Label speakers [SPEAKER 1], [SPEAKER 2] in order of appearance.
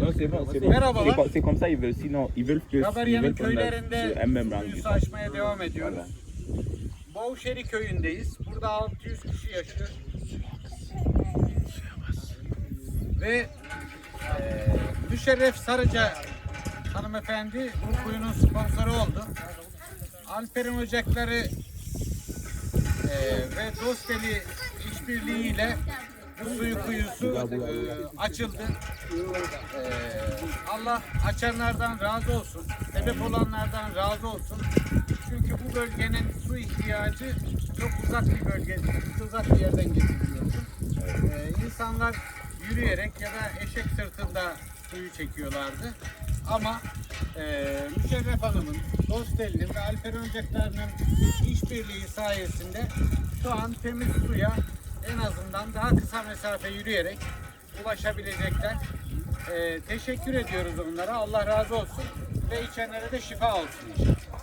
[SPEAKER 1] Non, c'est bon, c'est bon.
[SPEAKER 2] Merhabalar.
[SPEAKER 1] C'est comme, c'est comme ça, ils veulent. Sinon, ils veulent que. A
[SPEAKER 2] köylerinde suyusu açmaya devam ediyoruz. Boğuşeri köyündeyiz. Burada 600 kişi yaşıyor. Ve e, Müşerref Sarıca hanımefendi bu kuyunun sponsoru oldu. Alper'in ocakları e, ve Dosteli işbirliğiyle suyu kuyusu e, açıldı. E, Allah açanlardan razı olsun. Sebep olanlardan razı olsun. Çünkü bu bölgenin su ihtiyacı çok uzak bir bölge, uzak bir yerden getiriliyordu. Ee, insanlar yürüyerek ya da eşek sırtında suyu çekiyorlardı. Ama e, Müşerref Hanım'ın, Dosteli'nin ve Alper Öncekler'in işbirliği sayesinde şu an temiz suya kısa mesafe yürüyerek ulaşabilecekler. Ee, teşekkür ediyoruz onlara. Allah razı olsun ve içenlere de şifa olsun inşallah.